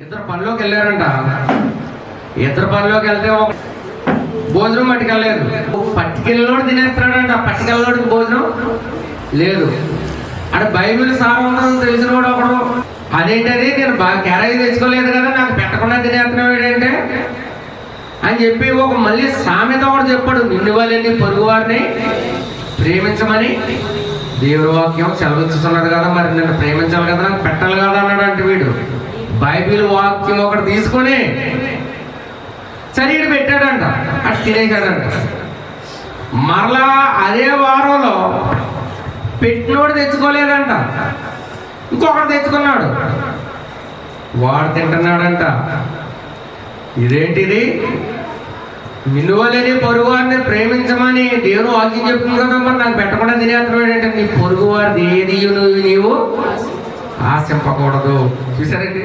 ఇద్దరు పనిలోకి వెళ్ళారంట. ఇద్దరు పనిలోకి వెళ్తే ఒక భోజనం పట్టుకెళ్ళలేదు. పట్టుకెళ్ళినోడు తినేస్తున్నాడంట. పట్టుకెళ్ళినోడికి భోజనం లేదు. అంటే బైబిల్ సారవంతం తెలిసిన కూడా ఒకడు. అదేంటది? నేను బాగా క్యారేజ్ తెచ్చుకోలేదు కదా నాకు పెట్టకుండా తినేస్తున్నావు ఏంటంటే? అని చెప్పి ఒక మళ్ళీ సామెత కూడా చెప్పాడు. నిన్ను వాళ్ళని పొరుగు వారిని ప్రేమించమని దేవుడి వాక్యం సెలవిస్తున్నది కదా మరి. నిన్ను ప్రేమించాలి కదా నాకు పెట్టాలి కదా అన్నాడు. బైబిల్ వాక్యం ఒకటి తీసుకొని శరీరం పెట్టాడంట. అటు తినేశాడంట. మరలా అదే వారంలో పెట్టినోడు తెచ్చుకోలేదంట. ఇంకొకటి తెచ్చుకున్నాడు. వాడు తింటున్నాడంట. ఇదేంటిది? నిన్ను వల్లని పొరుగు వారిని ప్రేమించమని దేవుడు వాక్యం చెప్తుంది కదా మరి నాకు పెట్టకుండా తినేస్తున్నాడు ఏంటంటే నీ పొరుగు వారిది ఏది? నువ్వు నీవు ఆశింపకూడదు చూసారండి